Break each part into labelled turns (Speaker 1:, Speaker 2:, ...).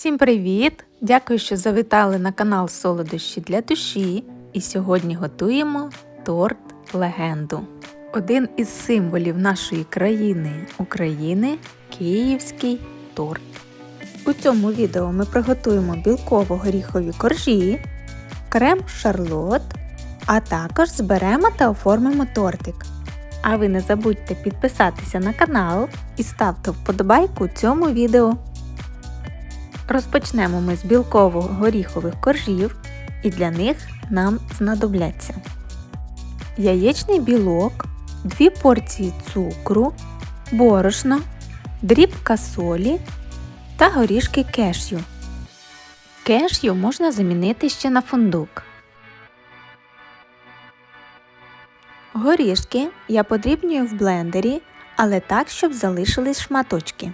Speaker 1: Всім привіт! Дякую, що завітали на канал Солодощі для душі. І сьогодні готуємо торт легенду. Один із символів нашої країни України київський торт. У цьому відео ми приготуємо білково-горіхові коржі, крем шарлот, а також зберемо та оформимо тортик. А ви не забудьте підписатися на канал і ставте вподобайку цьому відео. Розпочнемо ми з білково-горіхових коржів, і для них нам знадобляться яєчний білок, 2 порції цукру, борошно, дрібка солі та горішки кешю. Кешю можна замінити ще на фундук. Горішки я подрібнюю в блендері, але так, щоб залишились шматочки.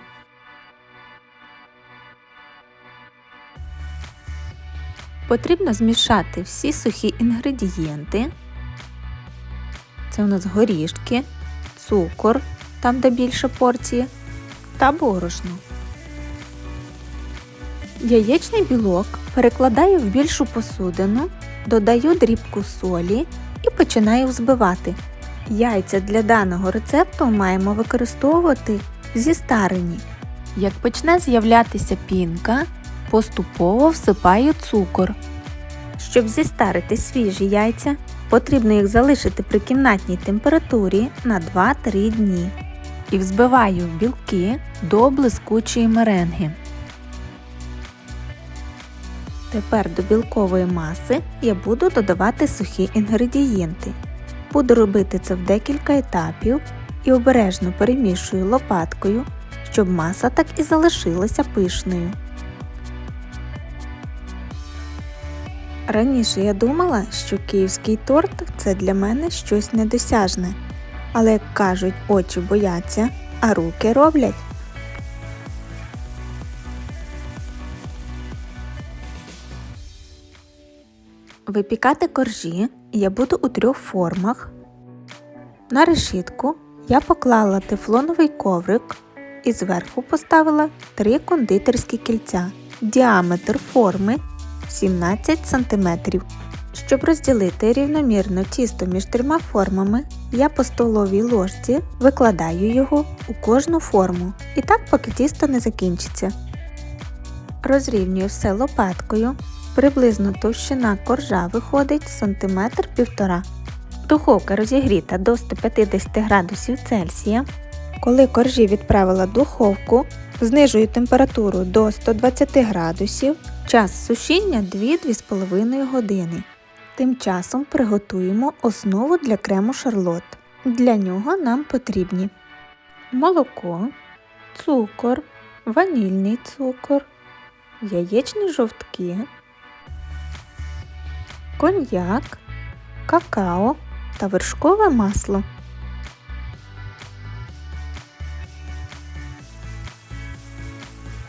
Speaker 1: Потрібно змішати всі сухі інгредієнти. Це у нас горішки, цукор, там де більше порції, та борошно. Яєчний білок перекладаю в більшу посудину, додаю дрібку солі і починаю взбивати. Яйця для даного рецепту маємо використовувати зі старені. Як почне з'являтися пінка, поступово всипаю цукор. Щоб зістарити свіжі яйця, потрібно їх залишити при кімнатній температурі на 2-3 дні. І взбиваю білки до блискучої меренги. Тепер до білкової маси я буду додавати сухі інгредієнти. Буду робити це в декілька етапів і обережно перемішую лопаткою, щоб маса так і залишилася пишною. Раніше я думала, що київський торт це для мене щось недосяжне. Але, як кажуть, очі бояться, а руки роблять. Випікати коржі я буду у трьох формах. На решітку я поклала тефлоновий коврик і зверху поставила три кондитерські кільця. Діаметр форми 17 см. Щоб розділити рівномірно тісто між трьома формами, я по столовій ложці викладаю його у кожну форму і так поки тісто не закінчиться. Розрівнюю все лопаткою. Приблизно товщина коржа виходить сантиметр півтора. Духовка розігріта до 150 градусів Цельсія. Коли коржі відправила духовку, знижую температуру до 120 градусів, час сушіння 2-2,5 години. Тим часом приготуємо основу для крему шарлот. Для нього нам потрібні молоко, цукор, ванільний цукор, яєчні жовтки, коньяк, какао та вершкове масло.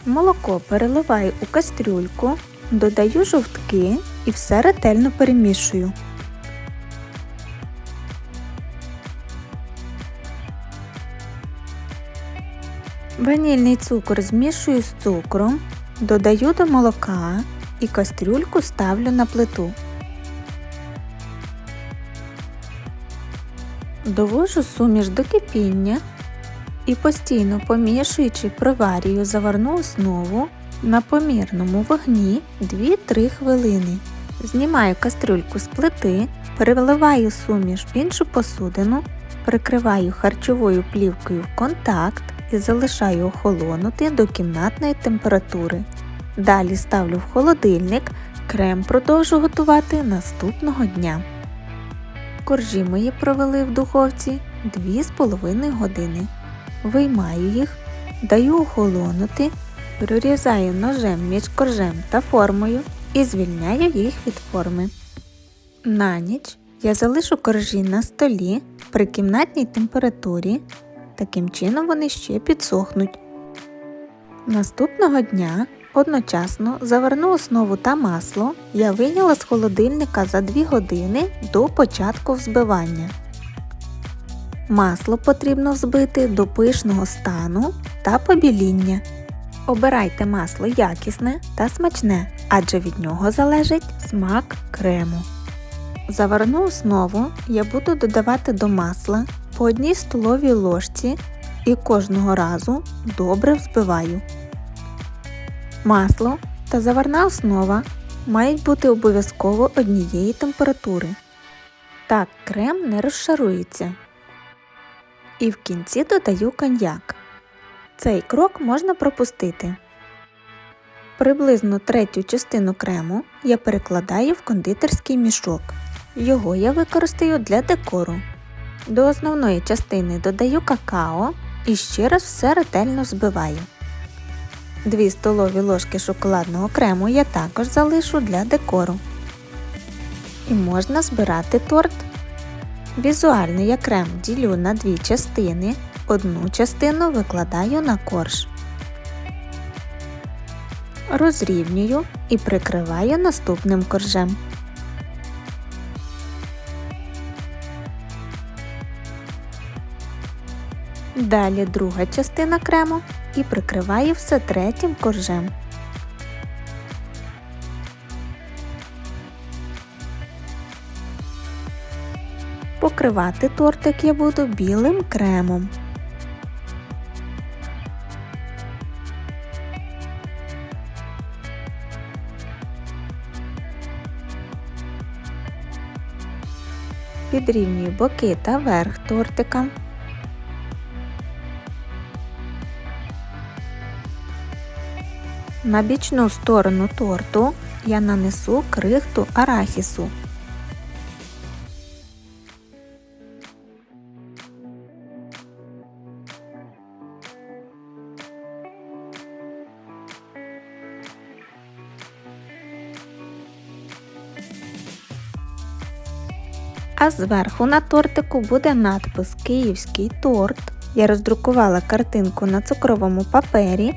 Speaker 1: Молоко переливаю у кастрюльку, додаю жовтки і все ретельно перемішую. Ванільний цукор змішую з цукром, додаю до молока і кастрюльку ставлю на плиту. Довожу суміш до кипіння і постійно помішуючи проварюю заварну основу на помірному вогні 2-3 хвилини. Знімаю кастрюльку з плити, переливаю суміш в іншу посудину, прикриваю харчовою плівкою в контакт і залишаю охолонути до кімнатної температури. Далі ставлю в холодильник, крем продовжу готувати наступного дня. Коржі мої провели в духовці 2,5 години. Виймаю їх, даю охолонути, прорізаю ножем між коржем та формою і звільняю їх від форми. На ніч я залишу коржі на столі при кімнатній температурі, таким чином вони ще підсохнуть. Наступного дня одночасно заверну основу та масло я вийняла з холодильника за 2 години до початку взбивання. Масло потрібно взбити до пишного стану та побіління. Обирайте масло якісне та смачне, адже від нього залежить смак крему. Заварну основу я буду додавати до масла по одній столовій ложці і кожного разу добре взбиваю. Масло та заварна основа мають бути обов'язково однієї температури. Так крем не розшарується. І в кінці додаю коньяк. Цей крок можна пропустити. Приблизно третю частину крему я перекладаю в кондитерський мішок. Його я використаю для декору. До основної частини додаю какао і ще раз все ретельно збиваю. 2 столові ложки шоколадного крему я також залишу для декору. І можна збирати торт. Візуально я крем ділю на дві частини. Одну частину викладаю на корж. Розрівнюю і прикриваю наступним коржем. Далі друга частина крему і прикриваю все третім коржем. Покривати тортик я буду білим кремом. Підрівнюю боки та верх тортика. На бічну сторону торту я нанесу крихту арахісу. А зверху на тортику буде надпис Київський торт. Я роздрукувала картинку на цукровому папері,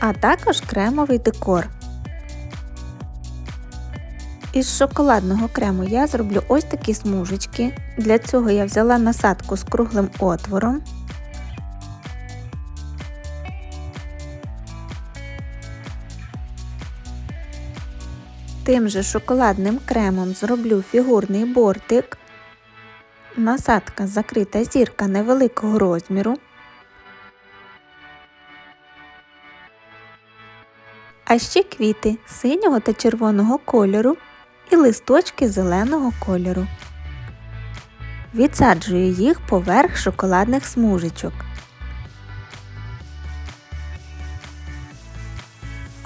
Speaker 1: а також кремовий декор. Із шоколадного крему я зроблю ось такі смужечки. Для цього я взяла насадку з круглим отвором. Тим же шоколадним кремом зроблю фігурний бортик, насадка закрита зірка невеликого розміру, а ще квіти синього та червоного кольору і листочки зеленого кольору. Відсаджую їх поверх шоколадних смужечок.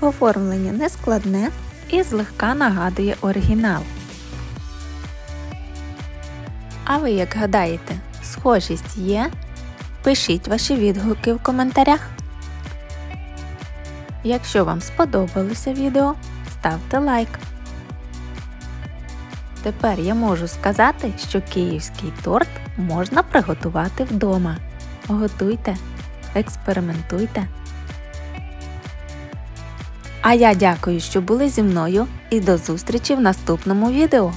Speaker 1: Оформлення не складне і злегка нагадує оригінал. А ви як гадаєте, схожість є? Пишіть ваші відгуки в коментарях. Якщо вам сподобалося відео, ставте лайк. Тепер я можу сказати, що київський торт можна приготувати вдома. Готуйте, експериментуйте. А я дякую, що були зі мною і до зустрічі в наступному відео.